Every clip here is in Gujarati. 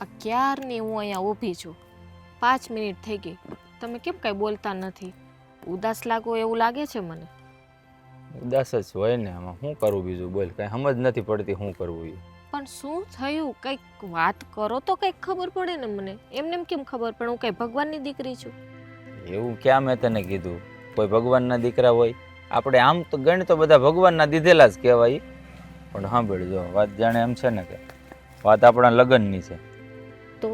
આ ક્યારની હું અહીંયા ઊભી છું? પાંચ મિનિટ થઈ ગઈ. તમે કેમ કાંઈ બોલતા નથી? ઉદાસ લાગો એવું લાગે છે મને? ઉદાસ જ હોય ને આમાં. શું કરવું બીજું? બોલ. કાંઈ સમજ નથી પડતી શું કરવું એ પણ શું થયું? કંઈક વાત કરો તો કંઈક ખબર પડે ને મને. એમને કેમ ખબર પડે? હું કંઈ ભગવાનની દીકરી છું? એવું ક્યાં મેં તને કીધું? કોઈ ભગવાનના દીકરા હોય? આપણે આમ તો ગણ તો બધા ભગવાનના દીધેલા જ કહેવાય. પણ સાંભળજો વાત જાણે એમ છે ને કે વાત આપણા લગ્નની છે. તો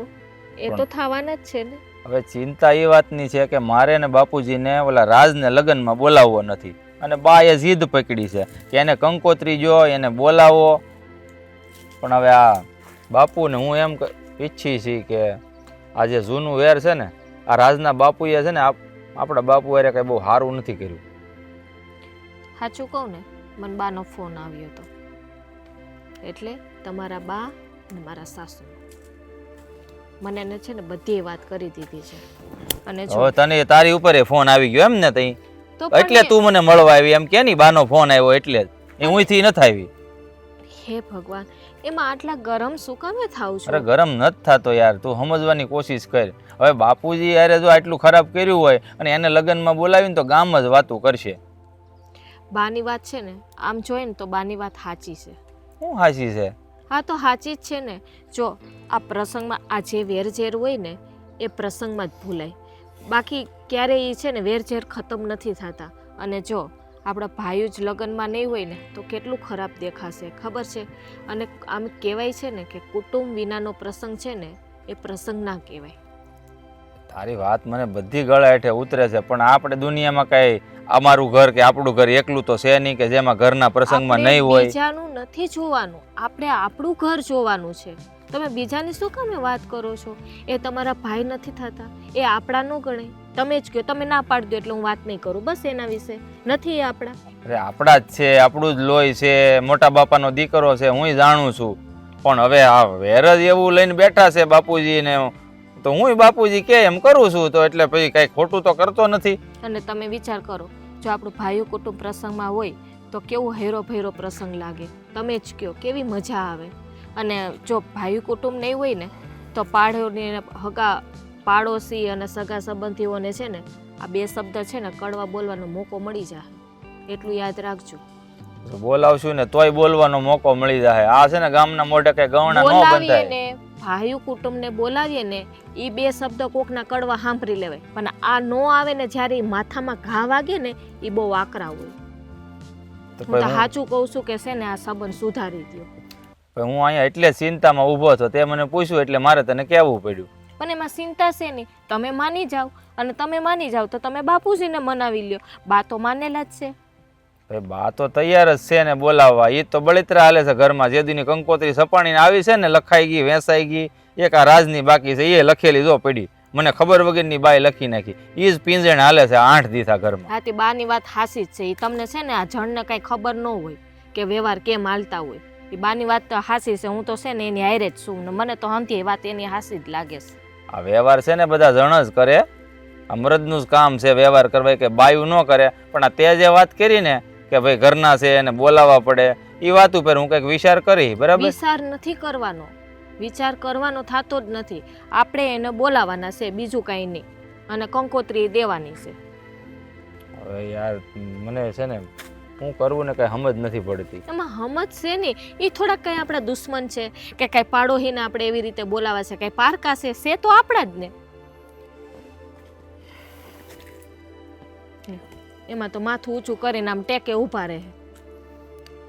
એ તો થવાના જ છે ને. હવે ચિંતા એ વાતની છે કે મારે ને બાપુજીને ઓલા રાજને લગ્નમાં બોલાવવો નથી. અને બાએ જીદ પકડી છે કે એને કંકોત્રી જો એને બોલાવો. પણ હવે આ બાપુને હું એમ ઈચ્છી છી કે આ જે જૂનું વેર છે ને આ રાજના બાપુએ છે ને આપણા બાપુ હારે કંઈ બહુ સારું નથી કર્યું. સાચું કહું ને મને બાનો ફોન આવ્યો હતો એટલે તમારા બા અને મારા સાસુ મને એને છે ને બધી વાત કરી દીધી છે. અને જો હવે તને તારી ઉપર એ ફોન આવી ગયો એમ ને તઈ? તો એટલે તું મને મળવા આવી એમ કે ની બાનો ફોન આવ્યો એટલે એ હુંથી નથી આવી. હે ભગવાન એમાં આટલા ગરમ શું કામે થાવ છો? અરે ગરમ નથી થતો યાર તું સમજવાની કોશિશ કર. હવે બાપુજી યારે જો આટલું ખરાબ કર્યું હોય અને એને લગ્નમાં બોલાવીને તો ગામ જ વાતું કરશે. બાની વાત છે ને આમ જોઈએ ને તો બાની વાત સાચી છે. શું સાચી છે? હા તો સાચી જ છે ને. જો, આ પ્રસંગમાં આ જે વેરઝેર હોય ને, એ પ્રસંગમાં જ ભૂલાય. બાકી ક્યારેય એ છે ને વેરઝેર ખતમ નથી થતા. અને જો, આપણા ભાઈઓ જ લગ્નમાં નહીં હોય ને, તો કેટલું ખરાબ દેખાશે, ખબર છે? અને આમ કહેવાય છે ને કે કુટુંબ વિનાનો પ્રસંગ છે ને, એ પ્રસંગ ના કહેવાય. તારી વાત મને બધી ગળા હેઠે ઉતરે છે, પણ આપણે દુનિયામાં કઈ અમારું ઘર કે આપણું ઘર એકલું તો છે નહીં કે જેમાં ઘરના પ્રસંગમાં નહીં હોય. બીજાનું નથી જોવાનું. આપણે આપણું ઘર જોવાનું છે. તમે બીજાની શું કામે વાત કરો છો? એ તમારા ભાઈ નથી થતા. એ આપણા ન ગણે. તમે જ કહો તમે ના પાડી દો એટલે હું વાત નહીં કરું. બસ એના વિશે. નથી એ આપણા. અરે આપણા જ છે આપણું જ લોહી છે મોટા બાપાનો દીકરો છે હું જાણું છું. પણ હવે આ વેર જ એવું લઈને બેઠા છે બાપુજી ને તો હું બાપુજી કે એમ કરું છું તો એટલે પછી કઈ ખોટું તો કરતો નથી. અને તમે વિચાર કરો જો આપણું ભાઈઓ કુટુંબ પ્રસંગમાં હોય તો કેવું હેરો ભેરો પ્રસંગ લાગે? તમે જ કહો કેવી મજા આવે? અને જો ભાઈ કુટુંબ નહીં હોય ને તો પાડોની હગા પાડોશી અને સગા સંબંધીઓને છે ને આ બે શબ્દ છે ને કડવા બોલવાનો મોકો મળી જાય. એટલું યાદ રાખજો. તો બોલાવશું ને તોય બોલવાનો મોકો મળી જાય. આ છે ને ગામના મોઢે કઈ ગવણા ન બંધાય. ભાઈ કુટુંબને બોલાવીએ ને એ બે શબ્દ કોકના કડવા સાંભળી લેવાય પણ આ નો આવે ને જ્યારે માથામાં ઘા વાગે ને એ બહુ આકરા હોય. હું તો સાચું કહું છું કે છે ને આ સંબંધ સુધારી દો હું અહીંયા એટલે ચિંતામાં ઊભો હતો તે મને પૂછ્યું એટલે મારે તને કહેવું પડ્યું. પણ એમાં ચિંતા છે નહીં તમે માની જાઓ અને તમે માની જાઓ તો તમે બાપુજીને મનાવી લ્યો. બા તો માનેલા જ છે. ભાઈ બા તો તૈયાર જ છે ને બોલાવવા. એ તો બળિતરા હાલે છે ઘરમાં. જે દીની કંકોત્રી સપાણીને આવી છે ને લખાઈ ગઈ વેસાઈ ગઈ. એક આ રાજની બાકી છે એ લખેલી જો પડી. મને ખબર વગરની બાઈ લખી નાખી. એ જ પિંજણ હાલે છે આઠ દીથા ઘરમાં. હા તે બાની વાત હાસી જ છે. એ તમને છે ને આ જણને કાંઈ ખબર ન હોય કે વ્યવહાર કેમ હાલતા હોય. એ બાની વાત તો હાસી છે. હું તો છે ને એની હારે જ છું ને મને તો હંતી વાત એની હાસી જ લાગે છે. આ વ્યવહાર છે ને બધા જણ જ કરે. આ મરદનું જ કામ છે વ્યવહાર કરવા કે બાયું ન કરે. પણ આ તે જે વાત કરી ને કે ભાઈ ઘરના છે એને બોલાવવા પડે. એ વાત ઉપર હું કંઈક વિચાર કરી બરાબર? વિચાર નથી કરવાનો. વિચાર કરવાનો થતો જ નથી. આપણે એને બોલાવાના છે બીજું કાંઈ નહીં. અને કંકોત્રી દેવાની છે. હવે યાર મને છે ને હું કરવું ને કઈ સમજ નથી પડતી. એમાં સમજ છે ને? એ થોડાક કંઈ આપણા દુશ્મન છે. કે કાંઈ પાડોહીને આપણે એવી રીતે બોલાવા છે કાંઈ પારકા છે છે તો આપણા જ ને. એમાં તો માથું ઊંચું કરીને આમ ટેકે ઊભા રહે.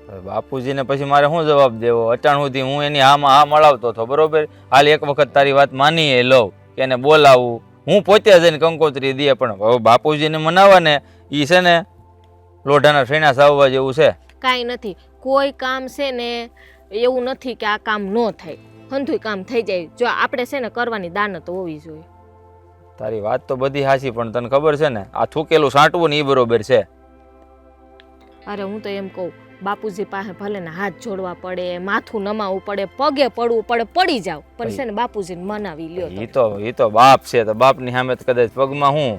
હવે બાપુજીને પછી મારે શું જવાબ દેવો? અચાણ સુધી હું એની હામાં હા મળાવતો હતો બરોબર? હાલ એક વખત તારી વાત માની એ લઉં કે એને બોલાવું. હું પોતે જઈને કંકોત્રી દે પણ હવે બાપુજીને મનાવવા ને એ છે ને લોઢાના ફેણા સાવવા જેવું છે? કાંઈ નથી. કોઈ કામ છે ને એવું નથી કે આ કામ ન થાય. હંધુય કામ થઈ જાય. જો આપણે છે ને કરવાની દાનત હોવી જોઈએ. તારી વાત તો બધી હાચી પણ તને ખબર છે ને આ થૂકેલું સાંટવું ને એ બરોબર છે. અરે હું તો એમ કહું બાપુજી પાસે ભલે ને હાથ જોડવા પડે માથું નમાવવું પડે પગે પડવું પડે પડી જાવ. પણ છે ને બાપુજીને મનાવી લ્યો એ તો એ તો બાપ છે તો બાપની સામે તો કદાચ પગમાં હું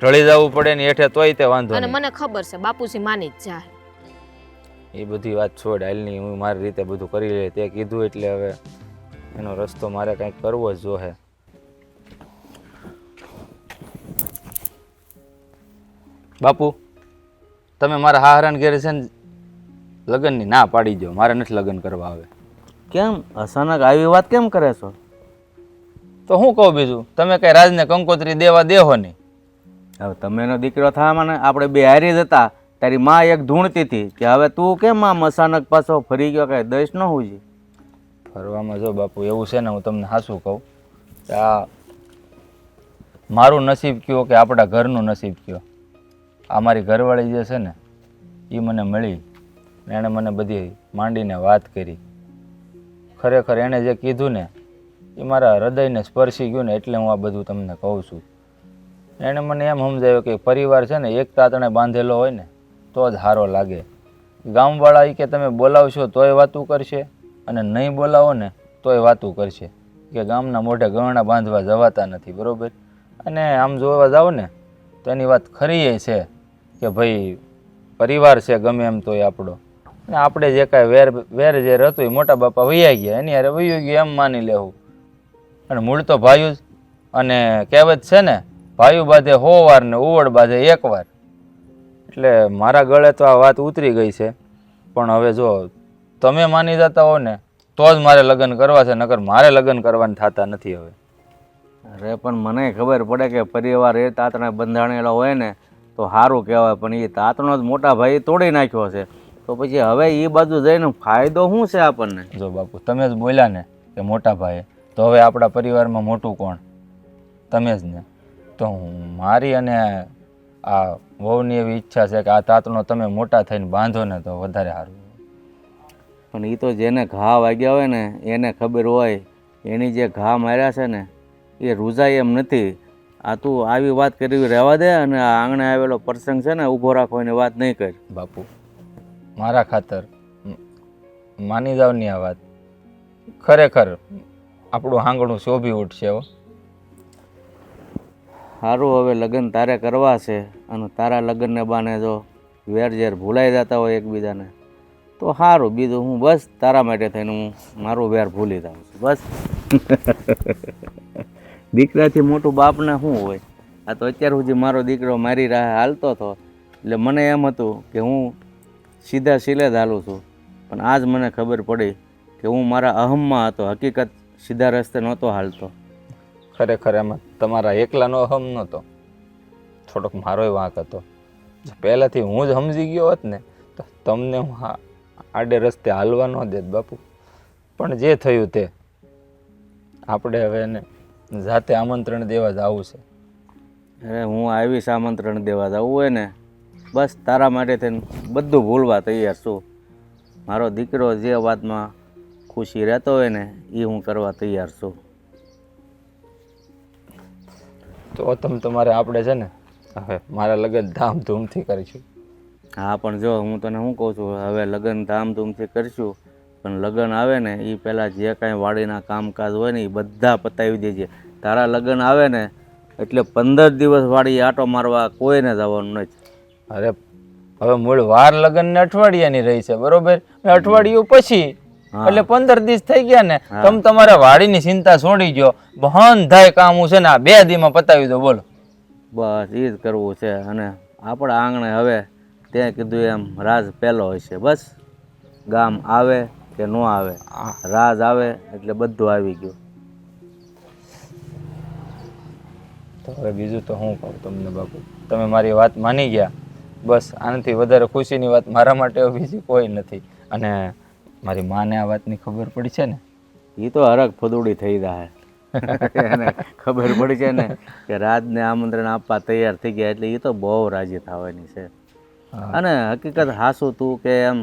ઢળી જવું પડે ને હેઠે તોય તે વાંધો અને મને ખબર છે બાપુજી માની જ જાય. એ બધી વાત છોડ હાલની હું મારી રીતે બધું કરી લે તે કીધું એટલે હવે એનો રસ્તો મારે કંઈક કરવો જ જોહે. બાપુ તમે મારા હાહરાન ઘેરે છે ને લગ્નની ના પાડી દો મારે નથી લગ્ન કરવા આવે કેમ? અચાનક આવી વાત કેમ કરે છો? તો હું કહું બીજું તમે કઈ રાજને કંકોત્રી દેવા દેહો નહીં. હવે તમે એનો દીકરો થવા મને આપણે બે હારી જ હતા તારી માં એક ધૂણતી હતી કે હવે તું કેમ આમ અચાનક પાછો ફરી ગયો કઈ દશ ન હું ફરવામાં જો બાપુ એવું છે ને હું તમને સાચું કહું. કે આ મારું નસીબ કયો કે આપણા ઘરનું નસીબ કયો? આ મારી ઘરવાળી જે છે ને એ મને મળી. એણે મને બધી માંડીને વાત કરી. ખરેખર એણે જે કીધું ને એ મારા હૃદયને સ્પર્શી ગયું ને એટલે હું આ બધું તમને કહું છું. એણે મને એમ સમજાવ્યું કે પરિવાર છે ને એક તાતણે બાંધેલો હોય ને, તો જ સારો લાગે. ગામવાળા એ કે તમે બોલાવશો તોય વાતું કરશે, અને નહીં બોલાવો ને, તોય વાતું કરશે. કે ગામના મોઢે ગહણા બાંધવા જવાતા નથી, બરોબર? અને આમ જોવા જાઓ ને, તો એની વાત ખરી છે. કે ભાઈ પરિવાર છે, ગમે એમ તોય આપણો. અને આપણે જે કાંઈ વેર વેર જે હતું એ મોટા બાપા વૈયા ગયા, એની હારે વૈયું ગયું, એમ માની લેવું અને મૂળ તો ભાઈઓ જ. અને કહેવત છે ને ભાઈઓ બાંધે હો વાર ને ઉવડ બાંધે એક વાર. એટલે મારા ગળે તો આ વાત ઉતરી ગઈ છે. પણ હવે જો, તમે માની જતા હો ને, તો જ મારે લગ્ન કરવા છે, નકર મારે લગ્ન કરવાના થતા નથી હવે. અરે, પણ મને ખબર પડે કે પરિવાર એ તાતણે બંધાણેલો હોય ને તો સારું કહેવાય પણ એ તાતણો જ મોટા ભાઈ તોડી નાખ્યો છે. તો પછી હવે એ બાજુ જઈને ફાયદો શું છે આપણને? જો બાપુ તમે જ બોલ્યા ને કે મોટા ભાઈ તો હવે આપણા પરિવારમાં મોટું કોણ? તમે જ ને. તો હું મારી અને આ વહુની એવી ઈચ્છા છે કે આ તાતણો તમે મોટા થઈને બાંધો ને તો વધારે સારું. પણ એ તો જેને ઘા વાગ્યા હોય ને એને ખબર હોય એની જે ઘા માર્યા છે ને એ રૂઝાય એમ નથી. આ તું આવી વાત કરવી રહેવા દે અને આ આંગણે આવેલો પ્રસંગ છે ને ઊભો રાખો એની વાત નહીં કર. બાપુ મારા ખાતર માની જાવની આ વાત. ખરેખર આપણું આંગણું શોભી ઉઠશે હો. સારું હવે લગ્ન તારે કરવા છે અને તારા લગ્નને બાને જો વેર ઝેર ભૂલાઈ જતા હોય એકબીજાને તો સારું બીજું હું બસ તારા માટે થઈને હું મારું વેર ભૂલી જાઉં છું. બસ. દીકરાથી મોટું બાપને શું હોય? આ તો અત્યાર સુધી મારો દીકરો મારી રાહ હાલતો હતો. એટલે મને એમ હતું કે હું સીધા સિલે હાલું છું. પણ આજ મને ખબર પડી કે હું મારા અહમમાં હતો. હકીકત સીધા રસ્તે નહોતો હાલતો. ખરેખર એમાં તમારા એકલાનો અહમ નહોતો. થોડોક મારોય વાંક હતો. પહેલાંથી હું જ સમજી ગયો હોત ને, તો તમને હું આડે રસ્તે હાલવા ન દેત બાપુ. પણ જે થયું તે, આપણે હવે એને જાતે આમંત્રણ દેવા જ આવું છે. અરે હું આવીશ આમંત્રણ દેવા જવું હોય ને બસ તારા માટે થઈને બધું ભૂલવા તૈયાર છું. મારો દીકરો જે વાતમાં ખુશી રહેતો હોય ને એ હું કરવા તૈયાર છું. તો તમે તમારે આપણે છે ને હવે મારા લગ્ન ધામધૂમથી કરીશું. હા પણ જો હું તને શું કહું છું હવે લગ્ન ધામધૂમથી કરીશું પણ લગ્ન આવે ને એ પહેલાં જે કાંઈ વાડીના કામકાજ હોય ને એ બધા પતાવી દેજે. તારા લગ્ન આવે ને એટલે પંદર દિવસ વાડી આટો મારવા કોઈને જવાનું નથી. અરે હવે મૂળ વાર લગ્ન ને અઠવાડિયાની રહી છે બરોબર? અઠવાડિયું પછી એટલે પંદર દિવસ થઈ ગયા ને તમે તમારા વાડીની ચિંતા છોડી ગયો બહન થાય કામ છે ને આ બે દીમાં પતાવી દો બોલો. બસ એ જ કરવું છે. અને આપણા આંગણે હવે તે કીધું એમ રાજ પહેલો હોય છે બસ. ગામ આવે કે ન આવે. રાજ આવે એટલે બધું આવી ગયું. તો હવે બીજું તો હું કહું તમને બાપુ તમે મારી વાત માની ગયા. બસ આનાથી વધારે ખુશીની વાત મારા માટે બીજી કોઈ નથી. અને મારી માને આ વાતની ખબર પડી છે ને? એ તો હરક ફદુડી થઈ જાય એને ખબર પડી છે ને કે રાજને આમંત્રણ આપવા તૈયાર થઈ ગયા એટલે એ તો બહુ રાજી થવાની છે. અને હકીકત હાસું તું કે એમ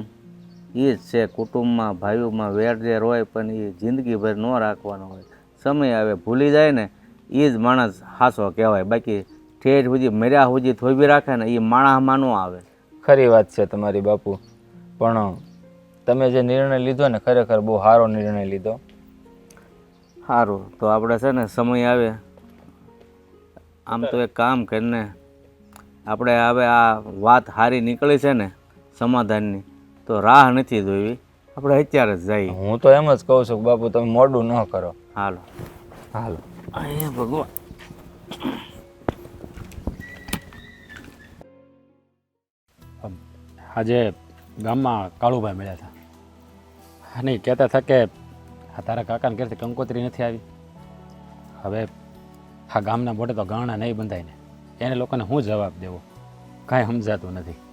એ જ છે કુટુંબમાં ભાઈઓમાં વેરઝેર હોય પણ એ જિંદગીભર ન રાખવાનો હોય. સમય આવે ભૂલી જાય ને એ જ માણસ હાસો કહેવાય. બાકી ઠેઠ સુધી મર્યા સુધી થોભી રાખે ને એ માણસમાં ન આવે. ખરી વાત છે તમારી બાપુ. પણ તમે જે નિર્ણય લીધો ને ખરેખર બહુ સારો નિર્ણય લીધો. સારું તો આપણે છે ને સમય આવે. આમ તો એક કામ કરીને આપણે હવે આ વાત સારી નીકળી છે ને સમાધાનની. તો રાહ નથી જોવી આપણે અત્યારે જ જઈએ. હું તો એમ જ કહું છું કે બાપુ તમે મોડું ન કરો. હાલો. હાલો. અહીંયા ભગવાન. આજે ગામમાં કાળુભાઈ મળ્યા હતા. નહીં કહેતા હતા કે આ તારા કાકાને ઘેરથી કંકોત્રી નથી આવી. હવે આ ગામના મોટે તો ગાણા નહીં બંધાય ને. એને લોકોને હું જવાબ દેવો? કાંઈ સમજાતું નથી.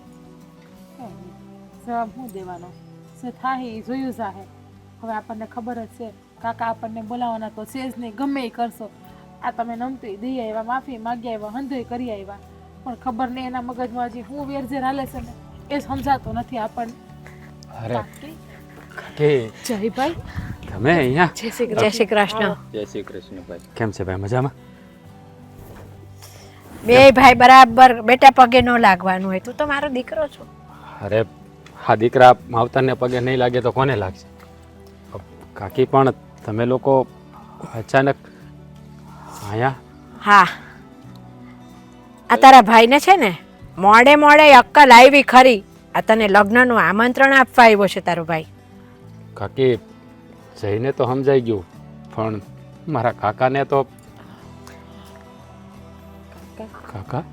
જવાબ હું દેવાનો? છે થાય એ જોયું જાહે. હવે આપણને ખબર જ છે કાકા આપણને બોલાવવાના તો છે જ નહીં ગમે એ કરશો. આ તમે નમતી દઈ આવ્યા માફી માગી આવ્યા હંધોય કરી આવ્યા. પણ ખબર નહીં એના મગજમાં હજી હું વેરઝેર હાલે છે ને એ સમજાતો નથી આપણને. અરે કે જયભાઈ તમે અહીંયા? જય શ્રી જય શ્રી કૃષ્ણ. જય શ્રી કૃષ્ણ ભાઈ. કેમ છે ભાઈ મજામાં? બે ભાઈ બરાબર બેટા પગે ન લાગવાનું હોય તું તો મારો દીકરો છો. અરે આ દીકરા માવતરને પગે નહીં લાગે તો કોને લાગશે? કાકી પણ તમે લોકો અચાનક આયા હા. આ તારા ભાઈને છે ને મોડે મોડે અક્કલ આવી ખરી. આ તને લગ્નનું આમંત્રણ આપવા આવ્યો છે તારો ભાઈ. કાકી જઈને તો સમજાઈ ગયું પણ મારા કાકાને તો કાકા?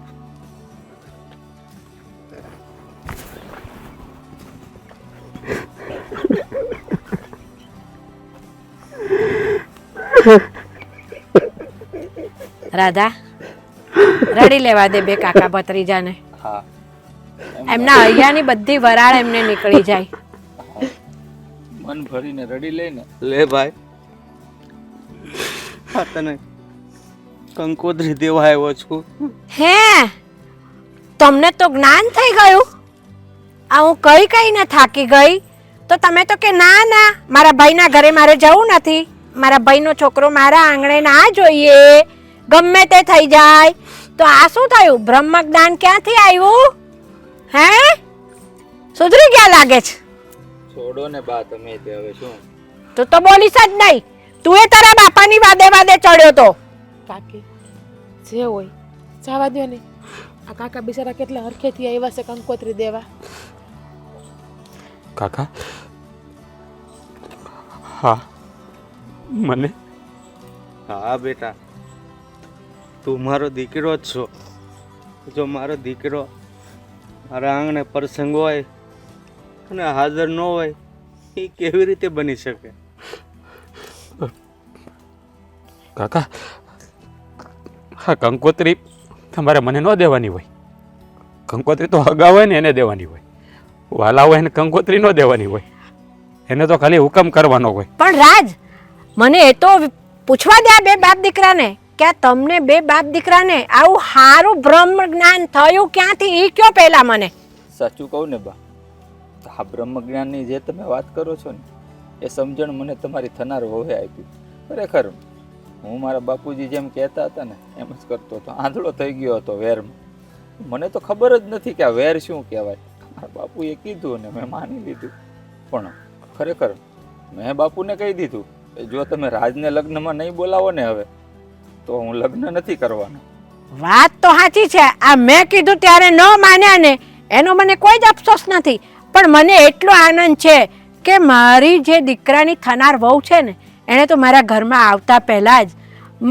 રાધા રડી લેવા દે બે કાકા ભત્રીજાને. હા. એમના અહીંયાની બધી વરાળ એમને નીકળી જાય. મન ભરીને રડી લઈને લે ભાઈ. આ તને કંકોત્રી દેવા આવ્યો છું. હે તમને તો જ્ઞાન થઈ ગયું. આ હું કઈ કઈ ને થાકી ગઈ. તો તમે તો કે ના ના મારા ભાઈના ઘરે મારે જવું નથી. મારા ભાઈનો છોકરો મારા આંગણે ના જોઈએ. ગમે તે થઈ જાય. તો આ શું થયું? બ્રહ્મ જ્ઞાન ક્યાંથી આવ્યું? હે? સુધરી ગયા લાગે છે. છોડો ને બા તમે તે હવે શું? તો તો બોલીશ જ નહીં. તું એ તારા બાપાની વાદે વાદે ચડ્યો તો. કાકી જે હોય જવા દો ને. આ કાકા બિચારા કેટલા હરખેથી આવ્યા છે કંકોત્રી દેવા. કાકા? હા. મને? હા બેટા. તું મારો દીકરો જ છો. જો મારો દીકરો મારા આંગણે પ્રસંગ હોય અને હાજર ન હોય એ કેવી રીતે બની શકે? કાકા હા કંકોત્રી તમારે મને ન દેવાની હોય. કંકોત્રી તો હગા હોય ને એને દેવાની હોય. વાલા હોય એને કંકોત્રી ન દેવાની હોય. એને તો ખાલી હુકમ કરવાનો હોય. પણ રાજ મને એ તો પૂછવા દે બે બાપ દીકરાને કે તમને બે બાપ દીકરાને આવું સારું બ્રહ્મ જ્ઞાન થયું ક્યાંથી? એ કયો પહેલા મને? સાચું કહું ને બા આ બ્રહ્મ જ્ઞાનની જે તમે વાત કરો છો ને, એ સમજણ મને તમારી થનાર હોવે આપી. ખરેખર, હું મારા બાપુજી જેમ કહેતા હતા ને, એમ જ કરતો હતો. આંધળો થઈ ગયો હતો વેરમાં. મને તો ખબર જ નથી કે આ વેર શું કહેવાય. મારા બાપુએ કીધું ને મેં માની લીધું. પણ ખરેખર, મેં બાપુને કહી દીધું જો તમે રાજને લગ્નમાં નહીં બોલાવો ને હવે તો હું લગ્ન નથી કરવાનો. વાત તો સાચી છે. આ મેં કીધું ત્યારે ન માન્યા ને એનો મને કોઈ જ અફસોસ નથી. પણ મને એટલો આનંદ છે કે મારી જે દીકરાની થનાર વહુ છે ને એણે તો મારા ઘરમાં આવતા પહેલાં જ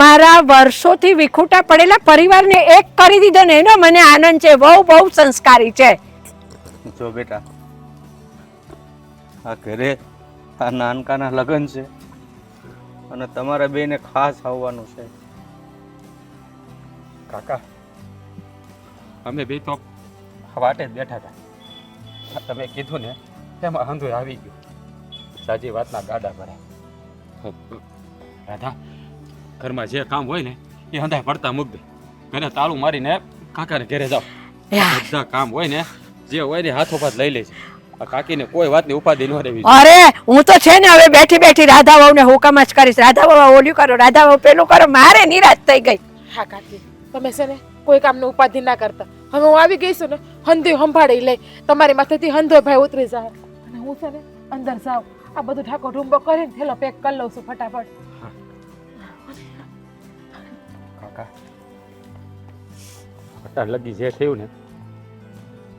મારા વર્ષોથી વિખૂટા પડેલા પરિવારને એક કરી દીધો ને એનો મને આનંદ છે. બહુ બહુ સંસ્કારી છે. જો બેટા આ ઘરે આ નાનકાના લગ્ન છે. અને તમારે બેને ખાસ આવવાનું છે. કાકા અમે બે તો વાટે જ બેઠા હતા. તમે કીધું ને તેમાં હંધુય આવી ગયું. સાજી વાતના ગાડા ભર્યા રાધા ઘરમાં જે કામ હોય ને એ હંધાય પડતા મૂક દે. ઘરે તાળું મારીને કાકાને ઘરે જાઓ. બધા કામ હોય ને જે હોય ને હાથો પાથ લઈ લે છે આ કાકીને કોઈ વાતની ઉપાધિ ન રહેવી અરે હું તો છે ને હવે બેઠી બેઠી રાધા વહુને હુકમ જ કરીશ. રાધા વહુ ઓલ્યું કરો રાધા વહુ પેલું કરો મારે નિરાશ થઈ ગઈ. હા કાકી તમે છે ને કોઈ કામનું ઉપાધિ ના કરતા. હવે હું આવી ગઈ છું ને હંધી સંભાળી લઈ. તમારી માથેથી હંધો ભાઈ ઉતરી જાય અને હું છે ને અંદર જાઉં. આ બધું ઠાકોર ઢુંબો કરીને થેલો પેક કરી લઉં છું ફટાફટ. કાકા લગી જે થયું ને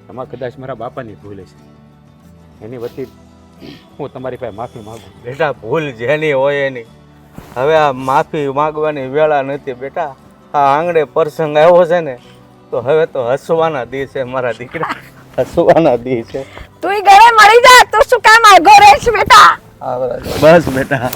એમાં કદાચ મારા બાપાની ભૂલ છે એની વતી હું તમારી પાસે માફી માગું બેટા ભૂલ જેની હોય એની. હવે આ માફી માંગવાની વેળા નથી બેટા. આ આંગણે પ્રસંગ આવ્યો છે ને તો હવે તો હસવાના દી છે મારા દીકરા. હસવાના દી છે. તું ઘરે મળી જા તું શું કામ આગો રહેશ બેટા? બસ બેટા.